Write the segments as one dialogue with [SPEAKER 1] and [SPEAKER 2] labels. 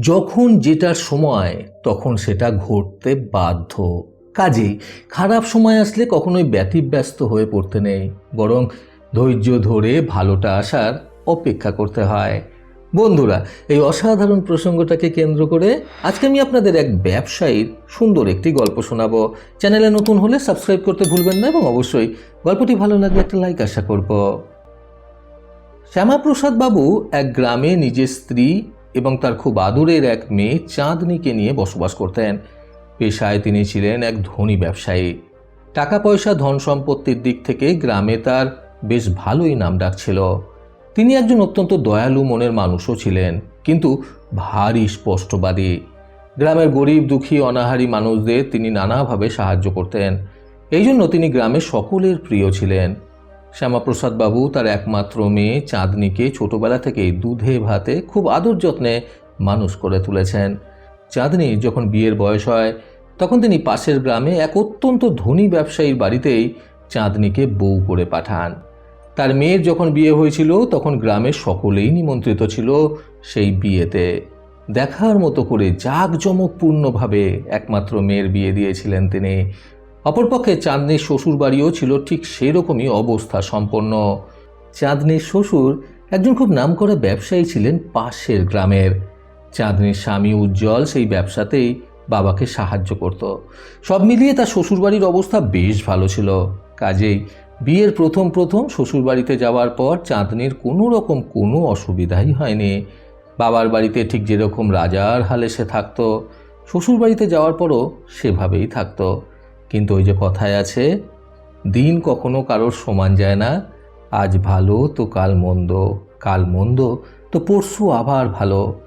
[SPEAKER 1] যখন যেটার সময়, তখন সেটা ঘটতে বাধ্য। কাজেই খারাপ সময় আসলে কখনোই ব্যতিব্যস্ত হয়ে পড়তে নেই, বরং ধৈর্য ধরে ভালোটা আসার অপেক্ষা করতে হয়। বন্ধুরা, এই অসাধারণ প্রসঙ্গটাকে কেন্দ্র করে আজকে আমি আপনাদের এক ব্যবসায়ীর সুন্দর একটি গল্প শোনাব। চ্যানেলে নতুন হলে সাবস্ক্রাইব করতে ভুলবেন না এবং অবশ্যই গল্পটি ভালো লাগলে একটা লাইক আশা করব। শ্যামাপ্রসাদ বাবু এক গ্রামে নিজের স্ত্রী এবং তার খুব আদরের এক মেয়ে চাঁদনিকে নিয়ে বসবাস করতেন। পেশায় তিনি ছিলেন এক ধনী ব্যবসায়ী। টাকা পয়সা ধন সম্পত্তির দিক থেকে গ্রামে তার বেশ ভালোই নাম ডাক ছিল। তিনি একজন অত্যন্ত দয়ালু মনের মানুষও ছিলেন, কিন্তু ভারী স্পষ্টবাদী। গ্রামের গরিব, দুঃখী, অনাহারী মানুষদের তিনি নানাভাবে সাহায্য করতেন। এই জন্য তিনি গ্রামের সকলের প্রিয় ছিলেন। শ্যামাপ্রসাদ বাবু তার একমাত্র মেয়ে চাঁদনিকে ছোটবেলা থেকেই দুধে ভাতে খুব আদর যত্নে মানুষ করে তুলেছেন। চাঁদনি যখন বিয়ের বয়স হয়, তখন তিনি পাশের গ্রামে এক অত্যন্ত ধনী ব্যবসায়ীর বাড়িতেই চাঁদনিকে বউ করে পাঠান। তার মেয়ের যখন বিয়ে হয়েছিল, তখন গ্রামের সকলেই নিমন্ত্রিত ছিল সেই বিয়েতে। দেখার মতো করে জাঁকজমকপূর্ণভাবে একমাত্র মেয়ের বিয়ে দিয়েছিলেন তিনি। অপরপক্ষে চাঁদনির শ্বশুর বাড়িও ছিল ঠিক সেরকমই অবস্থা সম্পন্ন। চাঁদনির শ্বশুর একজন খুব নামকরা ব্যবসায়ী ছিলেন পাশের গ্রামের। চাঁদনির স্বামী উজ্জ্বল সেই ব্যবসাতেই বাবাকে সাহায্য করত। সব মিলিয়ে তার শ্বশুরবাড়ির অবস্থা বেশ ভালো ছিল। কাজেই বিয়ের প্রথম প্রথম শ্বশুরবাড়িতে যাওয়ার পর চাঁদনির কোনো রকম কোনো অসুবিধাই হয়নি। বাবার বাড়িতে ঠিক যেরকম রাজার হালে সে থাকতো, শ্বশুরবাড়িতে যাওয়ার পরও সেভাবেই থাকতো। কিন্তু ওই যে কথায় আছে, দিন কখনো কারোর সমান যায় না। আজ ভালো তো কাল মন্দ কাল মন্দ তো পরশু আবার ভালো।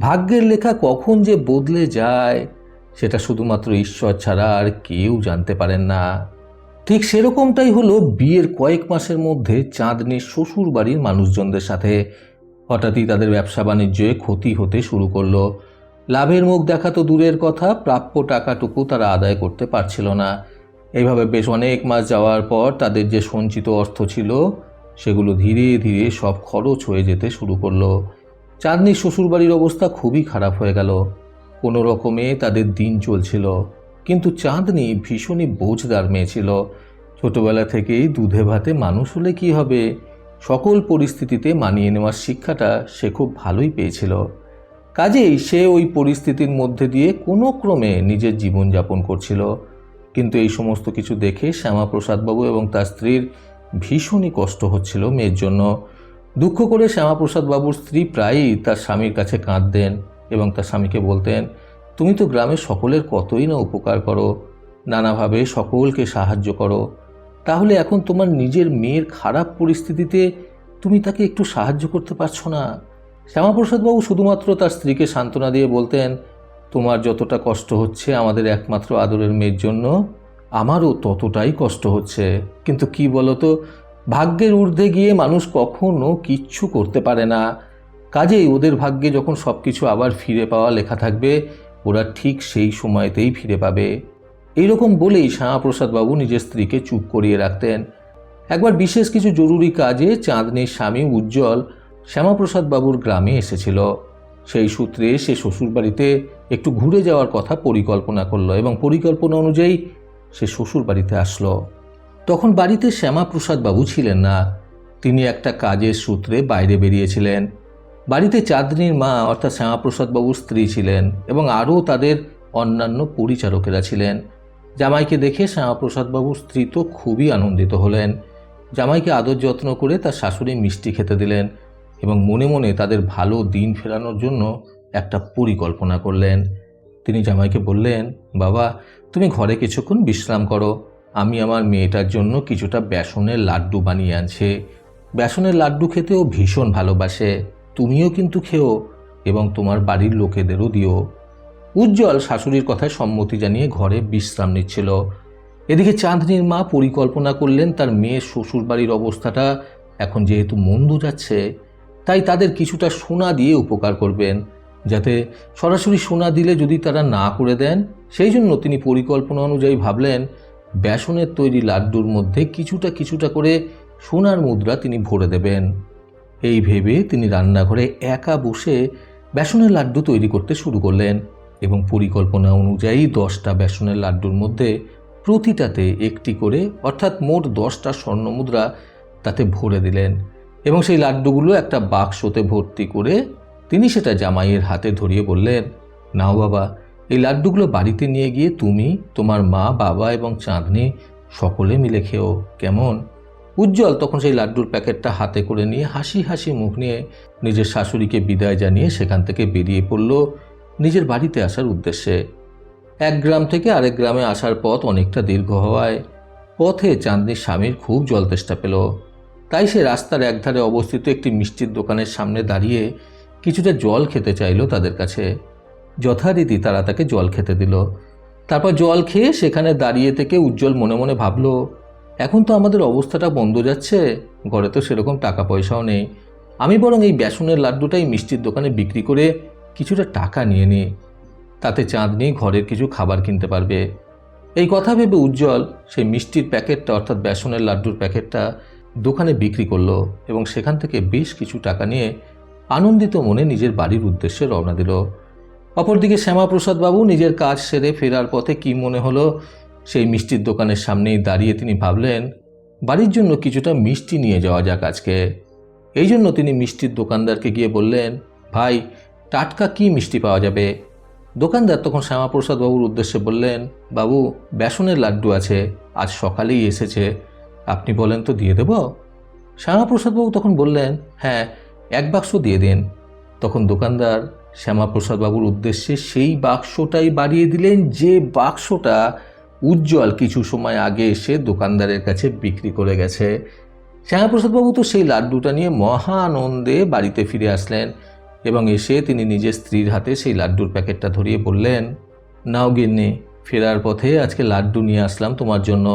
[SPEAKER 1] ভাগ্যের লেখা কখন যে বদলে যায়, সেটা শুধুমাত্র ঈশ্বর ছাড়া আর কেউ জানতে পারেন না। ঠিক সেরকমটাই হলো বিয়ের কয়েক মাসের মধ্যে চাঁদনির শ্বশুর বাড়ির মানুষজনদের সাথে। হঠাৎই তাদের ব্যবসা বাণিজ্যে ক্ষতি হতে শুরু করল। লাভের মুখ দেখা তো দূরের কথা, প্রাপ্য টাকাটুকু তারা আদায় করতে পারছিল না। এইভাবে বেশ অনেক মাস যাওয়ার পর তাদের যে সঞ্চিত অর্থ ছিল, সেগুলো ধীরে ধীরে সব খরচ হয়ে যেতে শুরু করল। চাঁদনির শ্বশুরবাড়ির অবস্থা খুবই খারাপ হয়ে গেল। কোনো রকমে তাদের দিন চলছিল, কিন্তু চাঁদনি ভীষণই বোঝদার মেয়ে ছিল। ছোটবেলা থেকেই দুধে ভাতে মানুষ হলে কি হবে? সকল পরিস্থিতিতে মানিয়ে নেওয়ার শিক্ষাটা সে খুব ভালোই পেয়েছিল। কাজেই সে ওই পরিস্থিতির মধ্যে দিয়ে কোনো ক্রমে নিজের জীবনযাপন করছিল। কিন্তু এই সমস্ত কিছু দেখে শ্যামাপ্রসাদবাবু এবং তার স্ত্রীর ভীষণই কষ্ট হচ্ছিল মেয়ের জন্য। দুঃখ করে শ্যামাপ্রসাদবাবুর স্ত্রী প্রায়ই তার স্বামীর কাছে কাঁদতেন এবং তার স্বামীকে বলতেন, তুমি তো গ্রামের সকলের কতই না উপকার করো, নানাভাবে সকলকে সাহায্য করো। তাহলে এখন তোমার নিজের মেয়ের খারাপ পরিস্থিতিতে তুমি তাকে একটু সাহায্য করতে পারছ না? শ্যামাপ্রসাদবাবু শুধুমাত্র তার স্ত্রীকে সান্ত্বনা দিয়ে বলতেন, তোমার যতটা কষ্ট হচ্ছে আমাদের একমাত্র আদরের মেয়ের জন্য, আমারও ততটাই কষ্ট হচ্ছে। কিন্তু কি বলতো, ভাগ্যের ঊর্ধ্বে গিয়ে মানুষ কখনো কিচ্ছু করতে পারে না। কাজেই ওদের ভাগ্যে যখন সব কিছু আবার ফিরে পাওয়া লেখা থাকবে, ওরা ঠিক সেই সময়তেই ফিরে পাবে। এইরকম বলেই শ্যামাপ্রসাদবাবু নিজের স্ত্রীকে চুপ করিয়ে রাখতেন। একবার বিশেষ কিছু জরুরি কাজে চাঁদনির স্বামী উজ্জ্বল শ্যামাপ্রসাদ বাবুর গ্রামে এসেছিল। সেই সূত্রে সে শ্বশুরবাড়িতে একটু ঘুরে যাওয়ার কথা পরিকল্পনা করল এবং পরিকল্পনা অনুযায়ী সে শ্বশুরবাড়িতে আসলো। তখন বাড়িতে শ্যামাপ্রসাদ বাবু ছিলেন না। তিনি একটা কাজের সূত্রে বাইরে বেরিয়েছিলেন। বাড়িতে চাঁদনির মা অর্থাৎ শ্যামাপ্রসাদ বাবুর স্ত্রী ছিলেন এবং আরও তাদের অন্যান্য পরিচারকেরা ছিলেন। জামাইকে দেখে শ্যামাপ্রসাদ বাবুর স্ত্রী তো খুবই আনন্দিত হলেন। জামাইকে আদর যত্ন করে তার শাশুড়ি মিষ্টি খেতে দিলেন। এবং মনে মনে তাদের ভালো দিন ফেরানোর জন্য একটা পরিকল্পনা করলেন। তিনি জামাইকে বললেন, বাবা, তুমি ঘরে কিছুক্ষণ বিশ্রাম করো। আমি আমার মেয়েটার জন্য কিছুটা বেসনের লাড্ডু বানিয়ে আনছি। বেসনের লাড্ডু খেতেও ভীষণ ভালোবাসে। তুমিও কিন্তু খেও এবং তোমার বাড়ির লোকেদেরও দিও। উজ্জ্বল শাশুড়ির কথায় সম্মতি জানিয়ে ঘরে বিশ্রাম নিচ্ছিল। এদিকে চাঁদনির মা পরিকল্পনা করলেন তার মেয়ের শ্বশুরবাড়ির অবস্থাটা এখন যেহেতু মন্দ যাচ্ছে তাই তাদের কিছুটা সোনা দিয়ে উপকার করবেন, যাতে সরাসরি সোনা দিলে যদি তারা না করে দেন, সেই জন্য তিনি পরিকল্পনা অনুযায়ী ভাবলেন, বেসনের তৈরি লাড্ডুর মধ্যে কিছুটা কিছুটা করে সোনার মুদ্রা তিনি ভরে দেবেন। এই ভেবে তিনি রান্নাঘরে একা বসে বেসনের লাড্ডু তৈরি করতে শুরু করলেন এবং পরিকল্পনা অনুযায়ী দশটা বেসনের লাড্ডুর মধ্যে প্রতিটাতে একটি করে, অর্থাৎ মোট দশটা স্বর্ণমুদ্রা তাতে ভরে দিলেন। এবং সেই লাড্ডুগুলো একটা বাক্সতে ভর্তি করে তিনি সেটা জামাইয়ের হাতে ধরিয়ে বললেন, নাও বাবা, এই লাড্ডুগুলো বাড়িতে নিয়ে গিয়ে তুমি, তোমার মা, বাবা এবং চাঁদনি সকলে মিলে খেও, কেমন? উজ্জ্বল তখন সেই লাড্ডুর প্যাকেটটা হাতে করে নিয়ে হাসি হাসি মুখ নিয়ে নিজের শাশুড়িকে বিদায় জানিয়ে সেখান থেকে বেরিয়ে পড়ল নিজের বাড়িতে আসার উদ্দেশ্যে। এক গ্রাম থেকে আরেক গ্রামে আসার পথ অনেকটা দীর্ঘ হওয়ায় পথে চাঁদনির স্বামীর খুব জল তেষ্টা পেল। তাই সে রাস্তার একধারে অবস্থিত একটি মিষ্টির দোকানের সামনে দাঁড়িয়ে কিছুটা জল খেতে চাইল তাদের কাছে। যথারীতি তারা তাকে জল খেতে দিল। তারপর জল খেয়ে সেখানে দাঁড়িয়ে থেকে উজ্জ্বল মনে মনে ভাবল, এখন তো আমাদের অবস্থাটা বন্ধ যাচ্ছে, ঘরে তো সেরকম টাকা পয়সাও নেই। আমি বরং এই বেসনের লাড্ডুটাই মিষ্টির দোকানে বিক্রি করে কিছুটা টাকা নিয়ে নিই। তাতে চাঁদনি ঘরের কিছু খাবার কিনতে পারবে। এই কথা ভেবে উজ্জ্বল সেই মিষ্টির প্যাকেটটা, অর্থাৎ বেসনের লাড্ডুর প্যাকেটটা দোকানে বিক্রি করল এবং সেখান থেকে বেশ কিছু টাকা নিয়ে আনন্দিত মনে নিজের বাড়ির উদ্দেশ্যে রওনা দিল। অপরদিকে শ্যামাপ্রসাদ বাবু নিজের কাজ সেরে ফেরার পথে কি মনে হলো? সেই মিষ্টির দোকানের সামনেই দাঁড়িয়ে তিনি ভাবলেন, বাড়ির জন্য কিছুটা মিষ্টি নিয়ে যাওয়া যাক আজকে। এই জন্য তিনি মিষ্টির দোকানদারকে গিয়ে বললেন, ভাই, টাটকা কি মিষ্টি পাওয়া যাবে? দোকানদার তখন শ্যামাপ্রসাদ বাবুর উদ্দেশ্যে বললেন, বাবু, বেসনের লাড্ডু আছে, আজ সকালেই এসেছে। আপনি বলেন তো দিয়ে দেব? শ্যামাপ্রসাদবাবু তখন বললেন হ্যাঁ এক বাক্স দিয়ে দিন। তখন দোকানদার শ্যামাপ্রসাদবাবুর উদ্দেশ্যে সেই বাক্সটাই বাড়িয়ে দিলেন, যে বাক্সটা উজ্জ্বল কিছু সময় আগে এসে দোকানদারের কাছে বিক্রি করে গেছে। শ্যামাপ্রসাদবাবু তো সেই লাড্ডুটা নিয়ে মহা আনন্দে বাড়িতে ফিরে আসলেন এবং এসে তিনি নিজের স্ত্রীর হাতে সেই লাড্ডুর প্যাকেটটা ধরিয়ে বললেন, নাও গিন্নি, ফেরার পথে আজকে লাড্ডু নিয়ে আসলাম তোমার জন্য।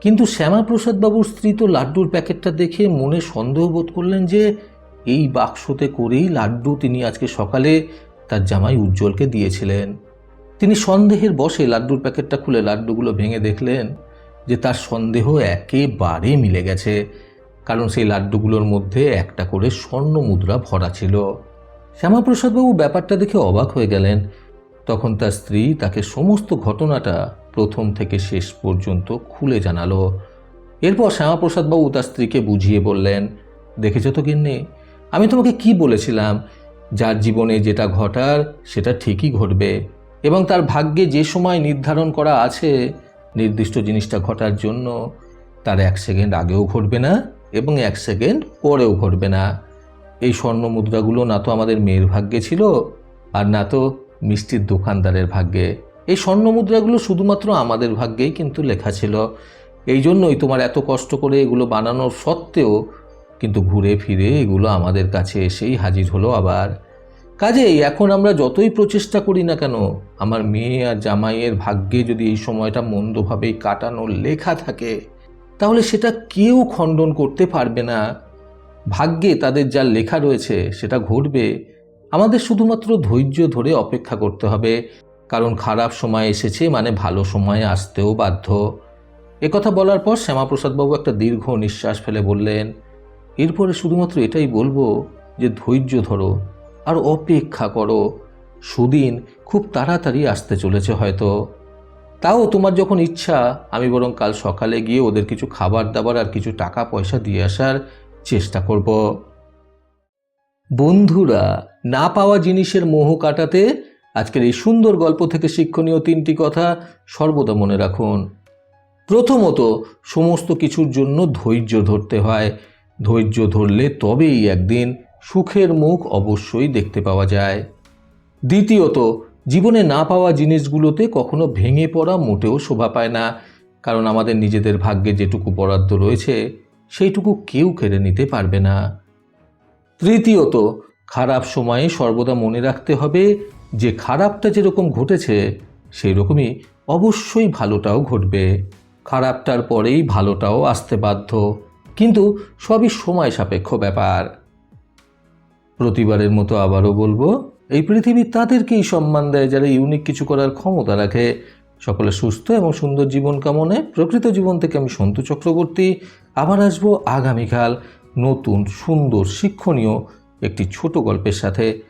[SPEAKER 1] কিন্তু শ্যামাপ্রসাদবাবুর স্ত্রী তো লাড্ডুর প্যাকেটটা দেখে মনে সন্দেহ বোধ করলেন যে এই বাক্সতে করেই লাড্ডু তিনি আজকে সকালে তার জামাই উজ্জ্বলকে দিয়েছিলেন। তিনি সন্দেহের বসে লাড্ডুর প্যাকেটটা খুলে লাড্ডুগুলো ভেঙে দেখলেন যে তার সন্দেহ একেবারে মিলে গেছে, কারণ সেই লাড্ডুগুলোর মধ্যে একটা করে স্বর্ণ মুদ্রা ভরা ছিল। শ্যামাপ্রসাদবাবু ব্যাপারটা দেখে অবাক হয়ে গেলেন। তখন তার স্ত্রী তাকে সমস্ত ঘটনাটা প্রথম থেকে শেষ পর্যন্ত খুলে জানালো। এরপর শ্যামাপ্রসাদবাবু তার স্ত্রীকে বুঝিয়ে বললেন, দেখেছ তো গিন্নি, আমি তোমাকে কি বলেছিলাম? যার জীবনে যেটা ঘটার, সেটা ঠিকই ঘটবে। এবং তার ভাগ্যে যে সময় নির্ধারণ করা আছে, নির্দিষ্ট জিনিসটা ঘটার জন্য তার এক সেকেন্ড আগেও ঘটবে না এবং এক সেকেন্ড পরেও ঘটবে না। এই স্বর্ণ মুদ্রাগুলো না তো আমাদের মেয়ের ভাগ্যে ছিল, আর না তো মিষ্টির দোকানদারের ভাগ্যে। এই স্বর্ণ মুদ্রাগুলো শুধুমাত্র আমাদের ভাগ্যেই কিন্তু লেখা ছিল। এই জন্যই তোমার এত কষ্ট করে এগুলো বানানোর সত্ত্বেও কিন্তু ঘুরে ফিরে এগুলো আমাদের কাছে এসেই হাজির হলো আবার। কাজেই এখন আমরা যতই প্রচেষ্টা করি না কেন, আমার মেয়ে আর জামাইয়ের ভাগ্যে যদি এই সময়টা মন্দভাবেই কাটানোর লেখা থাকে, তাহলে সেটা কেউ খণ্ডন করতে পারবে না। ভাগ্যে তাদের যা লেখা রয়েছে সেটা ঘটবে, আমাদের শুধুমাত্র ধৈর্য ধরে অপেক্ষা করতে হবে। কারণ খারাপ সময় এসেছে মানে ভালো সময় আসতেও বাধ্য। কথা বলার পর শ্যামাপ্রসাদবাবু একটা দীর্ঘ নিঃশ্বাস ফেলে বললেন, এরপরে শুধুমাত্র এটাই বলব যে ধৈর্য ধরো আর অপেক্ষা করো। সুদিন খুব তাড়াতাড়ি আসতে চলেছে হয়তো। তাও তোমার যখন ইচ্ছা, আমি বরং কাল সকালে গিয়ে ওদের কিছু খাবার দাবার আর কিছু টাকা পয়সা দিয়ে আসার চেষ্টা করব। বন্ধুরা, না পাওয়া জিনিসের মোহ কাটাতে আজকের এই সুন্দর গল্প থেকে শিক্ষণীয় তিনটি কথা সর্বদা মনে রাখুন। প্রথমত, সমস্ত কিছুর জন্য ধৈর্য ধরতে হয়। ধৈর্য ধরলে তবেই একদিন সুখের মুখ অবশ্যই দেখতে পাওয়া যায়। দ্বিতীয়ত, জীবনে না পাওয়া জিনিসগুলোতে কখনো ভেঙে পড়া মোটেও শোভা পায় না। কারণ আমাদের নিজেদের ভাগ্যে যেটুকু বরাদ্দ রয়েছে, সেইটুকু কেউ কেড়ে নিতে পারবে না। তৃতীয়ত, খারাপ সময়ে সর্বদা মনে রাখতে হবে যে খারাপটা যেরকম ঘটেছে সেই রকমই অবশ্যই ভালোটাও ঘটবে। খারাপটার পরেই ভালোটাও আসতে বাধ্য। কিন্তু সবই সময় সাপেক্ষ ব্যাপার। প্রতিবারের মতো আবারও বলব, এই পৃথিবী তাদেরকেই সম্মান দেয় যারা ইউনিক কিছু করার ক্ষমতা রাখে। সকলে সুস্থ এবং সুন্দর জীবন কামনে প্রকৃত জীবন থেকে আমি সন্তু চক্রবর্তী। আবার আসব আগামীকাল নতুন সুন্দর শিক্ষণীয় একটি ছোট গল্পের সাথে।